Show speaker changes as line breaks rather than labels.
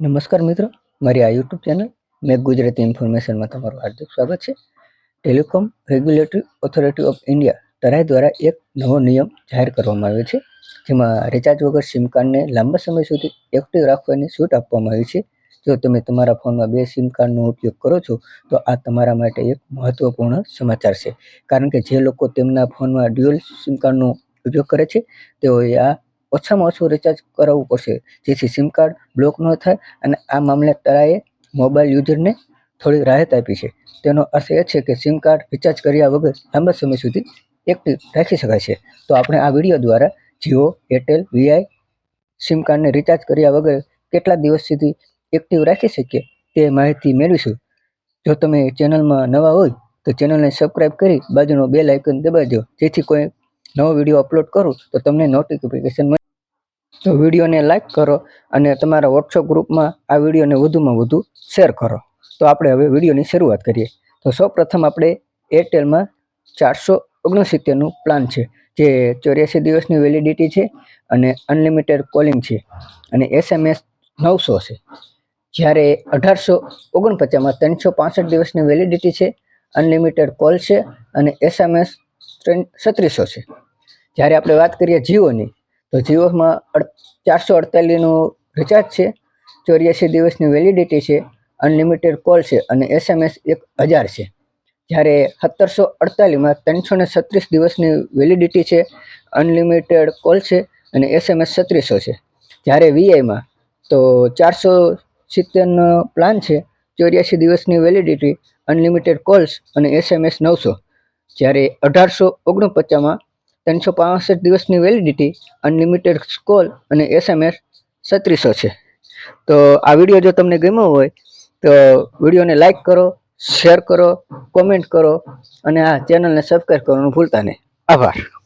નમસ્કાર મિત્રો, મારી આ યુટ્યુબ ચેનલ મેક ગુજરાતી ઇન્ફોર્મેશનમાં તમારું હાર્દિક સ્વાગત છે. Telecom regulatory authority of India TRAI દ્વારા એક નવો નિયમ જાહેર કરવામાં આવ્યો છે, જેમાં રિચાર્જ વગર સિમ કાર્ડને લાંબા સમય સુધી એક્ટિવ રાખવાની છૂટ આપવામાં આવી છે. જો તમે તમારા ફોનમાં બે સિમ કાર્ડનો ઉપયોગ કરો છો, તો આ તમારા માટે એક મહત્વપૂર્ણ સમાચાર છે. કારણ કે જે લોકો તેમના ફોનમાં ડ્યુઅલ સિમ કાર્ડનો ઉપયોગ કરે છે, તેઓએ આ ઓછામાં ઓછું રિચાર્જ કરાવવું પડશે. જેથી સિમ કાર્ડ બ્લોક ન થાય અને આ મામલે તરાએ મોબાઈલ યુઝરને થોડી રાહત આપી છે. તેનો અર્થ એ છે કે સિમ કાર્ડ રિચાર્જ કર્યા વગર લાંબા સમય સુધી એક્ટિવ રાખી શકાય છે. તો આપણે આ વીડિયો દ્વારા જીઓ, એરટેલ, વીઆઈ સિમ કાર્ડને રિચાર્જ કર્યા વગર કેટલા દિવસ સુધી એક્ટિવ રાખી શકીએ તે માહિતી મેળવીશું. જો તમે ચેનલમાં નવા હોય તો ચેનલને સબસ્ક્રાઈબ કરી બાજુનો બેલ આઇકન દબાવી દો જેથી કોઈ નવો વીડિયો અપલોડ કરું તો તમને નોટિફિકેશન મળે તો વિડીયોને લાઈક કરો અને તમારા વોટ્સઅપ ગ્રુપમાં આ વિડીયોને વધુમાં વધુ શેર કરો. તો આપણે હવે વિડીયોની શરૂઆત કરીએ. તો સૌપ્રથમ આપણે એરટેલમાં ચારસો ઓગણસિત્તેરનું પ્લાન છે, જે ચોર્યાસી દિવસની વેલિડિટી છે અને અનલિમિટેડ કોલિંગ છે અને એસએમએસ નવસો છે. જ્યારે અઢારસો ઓગણપચાસમાં ત્રણસો પાસઠ દિવસની વેલિડિટી છે અનલિમિટેડ કોલ છે અને એસએમએસ સત્રીસો છે. જ્યારે આપણે વાત કરીએ જીઓની તો જીઓમાં ચારસો અડતાલીસનું રિચાર્જ છે, ચોર્યાસી દિવસની વેલિડિટી છે અનલિમિટેડ કોલ છે અને એસએમએસ એક હજાર છે. જ્યારે સત્તરસો અડતાલીસમાં ત્રણસો ને છત્રીસ દિવસની વેલિડિટી છે અનલિમિટેડ કોલ છે અને એસએમએસ છત્રીસો છે. જ્યારે વીઆઈમાં તો ચારસો સિત્તેરનો પ્લાન છે, ચોર્યાસી દિવસની વેલિડિટી અનલિમિટેડ કોલ્સ અને એસએમએસ નવસો. જ્યારે અઢારસો ઓગણપચાસમાં ત્રણસો પાસઠ દિવસની વેલિડિટી અનલિમિટેડ કોલ અને એસએમએસ છત્રીસો છે. તો આ વીડિયો જો તમને ગમ્યો હોય, તો વિડીયોને લાઇક કરો શેર કરો કોમેન્ટ કરો અને આ ચેનલને સબસ્ક્રાઈબ કરવાનું ભૂલતા નહીં. આભાર.